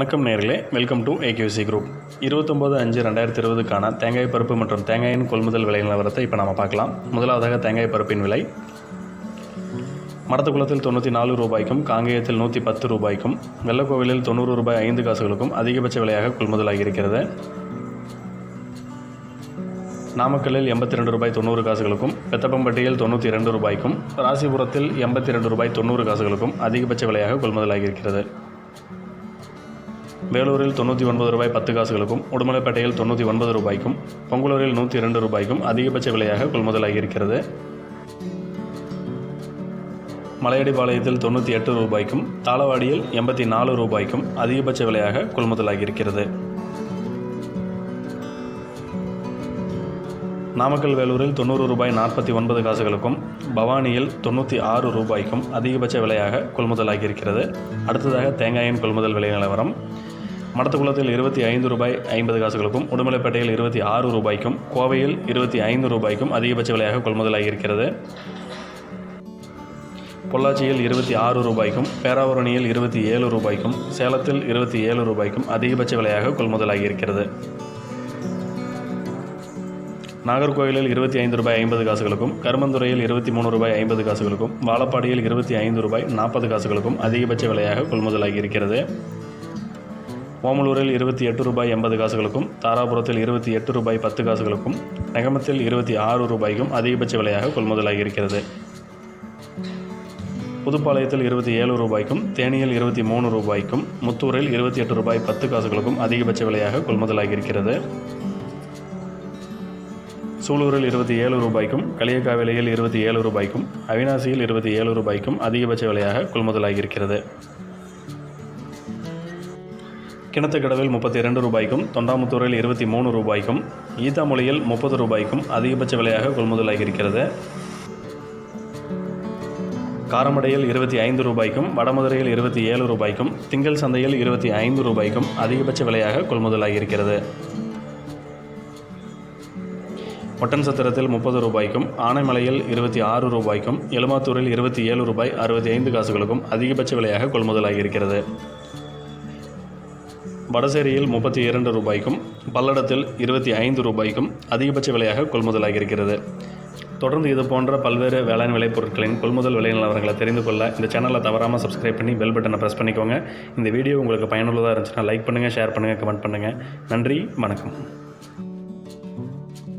வணக்கம் நேர்களே. Welcome to AKC group இருபத்தொம்போது அஞ்சு ரெண்டாயிரத்தி இருபதுக்கான தேங்காய் பருப்பு மற்றும் தேங்காயின் கொள்முதல் விலை நிலவரத்தை இப்போ நம்ம பார்க்கலாம். முதலாவதாக தேங்காய் பருப்பின் விலை. மடத்துக்குளத்தில் தொண்ணூற்றி நாலு ரூபாய்க்கும் காங்கேயத்தில் நூற்றி பத்து ரூபாய்க்கும் வெள்ளக்கோவிலில் தொண்ணூறு ரூபாய் ஐந்து காசுகளுக்கும் அதிகபட்ச விலையாக கொள்முதலாகி இருக்கிறது. நாமக்கல்லில் எண்பத்தி ரெண்டு ரூபாய் தொண்ணூறு காசுகளுக்கும் பெத்தப்பம்பட்டியில் தொண்ணூற்றி இரண்டு ரூபாய்க்கும் ராசிபுரத்தில் எண்பத்தி ரெண்டு ரூபாய் தொண்ணூறு காசுகளுக்கும் அதிகபட்ச விலையாக கொள்முதலாகி இருக்கிறது. வேலூரில் தொண்ணூற்றி ஒன்பது ரூபாய் பத்து காசுகளுக்கும் உடுமலைப்பேட்டையில் தொண்ணூற்றி ஒன்பது ரூபாய்க்கும் பொங்கலூரில் நூற்றி இரண்டு ரூபாய்க்கும் அதிகபட்ச விலையாக கொள்முதலாகியிருக்கிறது மலையடிப்பாளையத்தில் தொண்ணூற்றி எட்டு ரூபாய்க்கும் தாளவாடியில் எண்பத்தி நாலு ரூபாய்க்கும் அதிகபட்ச விலையாக கொள்முதலாகியிருக்கிறது நாமக்கல் வேலூரில் தொண்ணூறு ரூபாய் நாற்பத்தி ஒன்பது காசுகளுக்கும் பவானியில் தொண்ணூற்றி ஆறு ரூபாய்க்கும் அதிகபட்ச விலையாக கொள்முதலாகியிருக்கிறது அடுத்ததாக தேங்காயின் கொள்முதல் விலை நிலவரம். மடத்துக்குளத்தில் இருபத்தி ஐந்து ரூபாய் ஐம்பது காசுகளுக்கும் உடுமலைப்பேட்டையில் இருபத்தி ஆறு ரூபாய்க்கும் கோவையில் இருபத்தி ஐந்து ரூபாய்க்கும் அதிகபட்ச விலையாக கொள்முதலாகி இருக்கிறது. பொள்ளாச்சியில் இருபத்தி ஆறு ரூபாய்க்கும் பேராவூரணியில் இருபத்தி ஏழு ரூபாய்க்கும் சேலத்தில் இருபத்தி ஏழு ரூபாய்க்கும் அதிகபட்ச விலையாக கொள்முதலாகி இருக்கிறது. நாகர்கோவிலில் இருபத்தி ஐந்து ரூபாய் ஐம்பது காசுகளுக்கும் கருமந்துறையில் இருபத்தி மூணு ரூபாய் ஐம்பது காசுகளுக்கும் வாழப்பாடியில் இருபத்தி ஐந்து ரூபாய் நாற்பது காசுகளுக்கும் அதிகபட்ச விலையாக கொள்முதலாகி இருக்கிறது. ஓமலூரில் இருபத்தி எட்டு ரூபாய் எண்பது காசுகளுக்கும் தாராபுரத்தில் இருபத்தி எட்டு ரூபாய் பத்து காசுகளுக்கும் நெகமத்தில் இருபத்தி ஆறு ரூபாய்க்கும் அதிகபட்ச விலையாக கொள்முதலாகி இருக்கிறது புதுப்பாளையத்தில் இருபத்தி ஏழு ரூபாய்க்கும் தேனியில் இருபத்தி மூணு ரூபாய்க்கும் முத்தூரில் இருபத்தி எட்டு ரூபாய் பத்து காசுகளுக்கும் அதிகபட்ச விலையாக கொள்முதலாகி இருக்கிறது சூலூரில் இருபத்தி ஏழு ரூபாய்க்கும் களியக்காவிலையில் இருபத்தி ஏழு ரூபாய்க்கும் அவினாசியில் இருபத்தி ஏழு ரூபாய்க்கும் அதிகபட்ச விலையாக கொள்முதலாகி இருக்கிறது கிணத்துக்கடவில் முப்பத்தி இரண்டு ரூபாய்க்கும் தொண்டாமுத்தூரில் இருபத்தி மூணு ரூபாய்க்கும் ஈத்தாமொழியில் முப்பது ரூபாய்க்கும் அதிகபட்ச விலையாக கொள்முதலாகி இருக்கிறது காரமடையில் இருபத்தி ஐந்து ரூபாய்க்கும் வடமதுரையில் இருபத்தி ஏழு ரூபாய்க்கும் திங்கள் சந்தையில் இருபத்தி ஐந்து ரூபாய்க்கும் அதிகபட்ச விலையாக கொள்முதலாகி இருக்கிறது ஒட்டன் சத்திரத்தில் முப்பது ரூபாய்க்கும் ஆனைமலையில் இருபத்தி ஆறு ரூபாய்க்கும் எலுமாத்தூரில் இருபத்தி ஏழு ரூபாய் அறுபத்தி ஐந்து காசுகளுக்கும் அதிகபட்ச விலையாக கொள்முதலாகி இருக்கிறது வடசேரியில் முப்பத்தி இரண்டு ரூபாய்க்கும் பல்லடத்தில் இருபத்தி ஐந்து ரூபாய்க்கும் அதிகபட்ச விலையாக கொள்முதலாகியிருக்கிறது. தொடர்ந்து இது போன்ற பல்வேறு வேளாண் விளைபொருட்களின் கொள்முதல் விலை நிலவரங்களை தெரிந்து கொள்ள இந்த சேனலை தவறாமல் சப்ஸ்கிரைப் பண்ணி பெல் பட்டனை ப்ரெஸ் பண்ணிக்கோங்க. இந்த வீடியோ உங்களுக்கு பயனுள்ளதாக இருந்துச்சுன்னா லைக் பண்ணுங்கள் ஷேர் பண்ணுங்கள் கமெண்ட் பண்ணுங்கள் நன்றி வணக்கம்.